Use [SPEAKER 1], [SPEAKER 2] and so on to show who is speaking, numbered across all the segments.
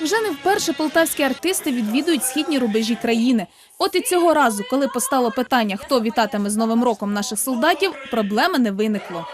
[SPEAKER 1] Вже не вперше полтавські артисти відвідують східні рубежі країни. От і цього разу, коли постало питання, хто вітатиме з Новим роком наших солдатів, проблеми не виникло.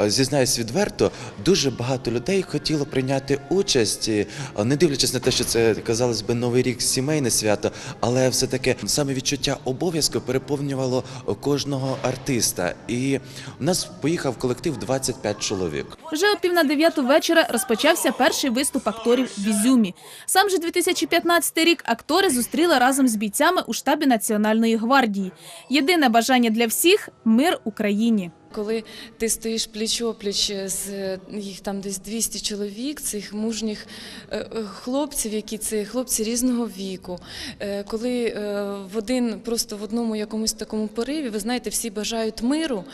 [SPEAKER 2] Е, Зізнаюсь відверто, дуже багато людей хотіло прийняти участь, е, не дивлячись на те, що це казалось би новий рік сімейне свято, але все таки саме відчуття обов'язку переповнювало кожного артиста. І у нас поїхав колектив 25 чоловік.
[SPEAKER 1] Вже о пів на дев'яту вечора розпочався перший виступ акторів в Ізюмі. Сам же 2015 рік актори зустріли разом з бійцями у штабі Національної гвардії. Єдине бажання для всіх мир Україні.
[SPEAKER 3] Коли ти стоїш пліч-опліч з е, їх там десь 200 чоловік, цих мужніх е, е, хлопців, які це хлопці різного віку, е, коли е, в один просто в одному якомусь такому пориві, ви знаєте, всі бажають миру.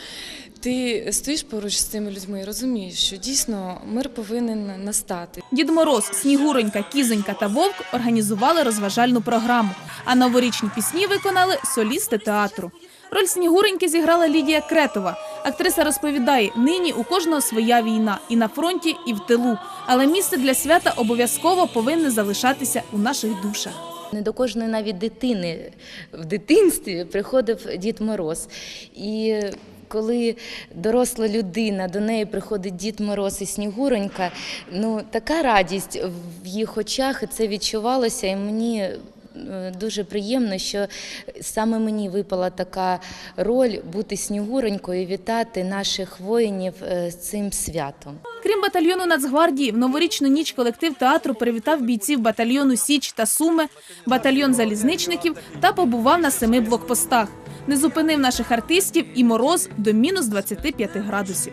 [SPEAKER 3] Ти стоїш поруч з цими людьми і розумієш, що дійсно мир повинен настати.
[SPEAKER 1] Дід Мороз, Снігуронька, Кізонька та Вовк організували розважальну програму, а новорічні пісні виконали солісти театру. Роль Снігуреньки зіграла Лідія Кретова. Актриса розповідає, нині у кожного своя війна і на фронті, і в тилу. Але місце для свята обов'язково повинне залишатися у наших душах.
[SPEAKER 4] Не до кожної навіть дитини в дитинстві приходив Дід Мороз. І коли доросла людина, до неї приходить Дід Мороз і Снігуронька, ну така радість в їх очах, і це відчувалося. І мені дуже приємно, що саме мені випала така роль бути Снігуронькою і вітати наших воїнів е, з цим святом.
[SPEAKER 1] Крім батальйону Нацгвардії, в новорічну ніч колектив театру привітав бійців батальйону Січ та Суми, батальйон залізничників та побував на семи блокпостах. Не зупинив наших артистів і мороз до мінус 25 градусів.